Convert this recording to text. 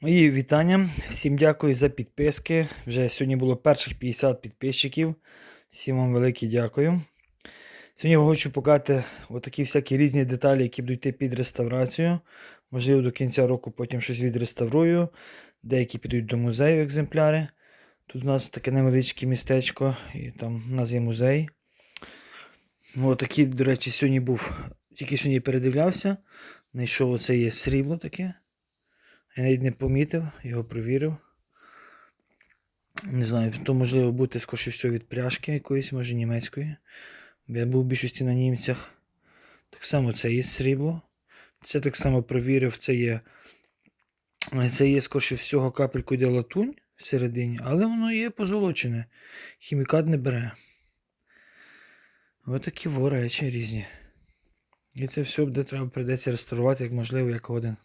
Мої вітання. Всім дякую за підписки. Вже сьогодні було перших 50 підписчиків. Всім вам велике дякую. Сьогодні я хочу показати отакі всякі різні деталі, які будуть йти під реставрацію. Можливо, до кінця року потім щось відреставрую. Деякі підуть до музею екземпляри. Тут у нас таке невеличке містечко, і там у нас є музей. Отакий, до речі, сьогодні був. Тільки сьогодні передивлявся. Знайшов оце є срібло таке. Я навіть не помітив, його провірив. Не знаю, то можливо бути скоріше всього від пряжки якоїсь, може німецької. Бо я був в більшості на німцях. Так само це є срібло. Це так само провірив, це є. Це є, скоріше всього, капельку йде латунь всередині, але воно є позолочене. Хімікат не бере. Ось такі речі різні. І це все буде треба прийдеться реставрувати, як можливо, як один.